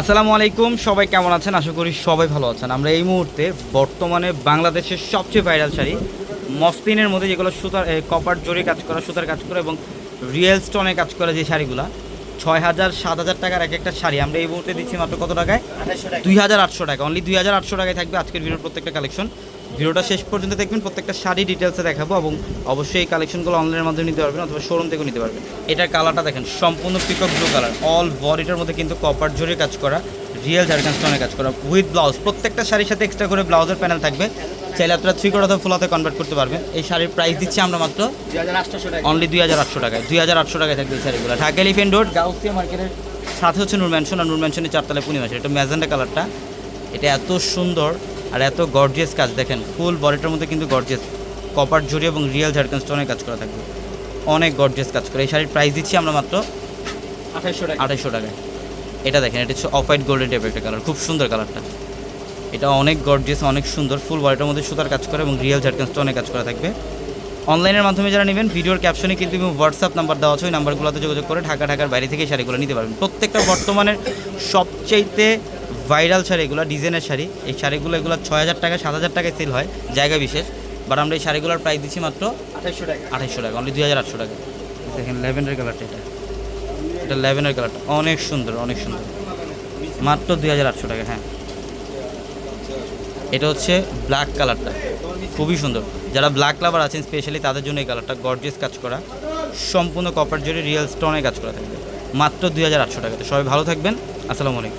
আসসালামু আলাইকুম, সবাই কেমন আছেন? আশা করি সবাই ভালো আছেন। আমরা এই মুহূর্তে বর্তমানে বাংলাদেশের সবচেয়ে ভাইরাল শাড়ি, মসলিনের মধ্যে যেগুলো সুতার কপার জোরে কাজ করা, সুতার কাজ করা এবং রিয়েল স্টোনে কাজ করা যে শাড়িগুলো ছয় হাজার সাত হাজার টাকার এক একটা শাড়ি। আমরা এই মুহূর্তে দিচ্ছি মাত্র কত টাকায়? দুই হাজার আটশো টাকা। অনলি দুই হাজার আটশো টাকায় থাকবে আজকের ভিডিওর প্রত্যেকটা কালেকশন ভিডিওটা শেষ পর্যন্ত দেখবেন, প্রত্যেকটা শাড়ি ডিটেলসে দেখাবো এবং অবশ্যই এই কালেকশনগুলো অনলাইনের মাধ্যমে নিতে পারবেন অথবা শোরুম থেকেও নিতে পারবেন। এটার কালারটা দেখেন, সম্পূর্ণ পিকক ব্লু কালার অল বডিটার মধ্যে কিন্তু কপার জোরে কাজ করা রিয়েল ঝাড়খান স্টোনে কাজ করা উইথ ব্লাউজ প্রত্যেকটা শাড়ির সাথে এক্সট্রা করে ব্লাউজের প্যানেল থাকবে। চাইলে আপনারা থ্রি কোট অথবা ফুলাতে কনভার্ট করতে পারবেন। এই শাড়ির প্রাইস দিচ্ছি আমরা মাত্র অনলি দুই হাজার আটশো টাকায়। দুই হাজার আটশো টাকায় থাকবে এই শাড়িগুলো। ঢাকা এলিফেন্ট রোড গাউসিয়া মার্কেটের সাথে হচ্ছে নূর ম্যানশন আর নূর ম্যানশনের চারতলায় পূর্ণিমা এটা ম্যাজেন্ডা কালারটা। এটা এত সুন্দর আর এত গর্জিয়াস কাজ। দেখেন ফুল বডিটার মধ্যে কিন্তু গর্জিয়াস কপার জড়ি এবং রিয়েল ঝাড়খান স্টোনের কাজ করা থাকবে। অনেক গর্জিয়াস কাজ করে। এই শাড়ির প্রাইস দিচ্ছি আমরা মাত্র আঠাইশশো টাকা। আঠাইশশো টাকায়। এটা দেখেন এটা হচ্ছে অফ হোয়াইট গোল্ডেন টাইপের একটা কালার খুব সুন্দর কালারটা এটা অনেক গর্জিয়াস অনেক সুন্দর ফুল বডিটার মধ্যে সুতার কাজ করে এবং রিয়েল ঝাড়খান স্টোনের কাজ করা থাকবে। অনলাইনের মাধ্যমে যারা নেবেন ভিডিওর ক্যাপশনে কিন্তু হোয়াটসঅ্যাপ নাম্বার দেওয়া আছে ওই নাম্বারগুলোতে যোগাযোগ করে ঢাকা ঢাকার বাইরে থেকে শাড়িগুলো নিতে পারবেন। প্রত্যেকটা বর্তমানের সবচাইতে ভাইরাল শাড়ি এগুলো ডিজাইনের শাড়ি এই শাড়িগুলো এগুলো ছয় হাজার টাকা সাত হাজার টাকায় সেল হয় জায়গা বিশেষ। বাট আমরা এই শাড়িগুলোর প্রাইস দিচ্ছি মাত্র আঠাইশশো টাকা। আঠাইশশো টাকা অনলি দুই হাজার আটশো টাকা। দেখেন ল্যাভেন্ডার কালারটা এটা। এটা ল্যাভেন্ডার কালারটা অনেক সুন্দর অনেক সুন্দর। মাত্র দুই হাজার আটশো টাকা হ্যাঁ। এটা হচ্ছে ব্ল্যাক কালারটা খুবই সুন্দর। যারা ব্ল্যাক লাভার আছেন স্পেশালি তাদের জন্য এই কালারটা গর্জিয়াস কাজ করা। সম্পূর্ণ কপার জুড়ে রিয়েল স্টোনে কাজ করা থাকবে। মাত্র দুই হাজার আটশো টাকাতে। সবাই ভালো থাকবেন। আসসালামু আলাইকুম।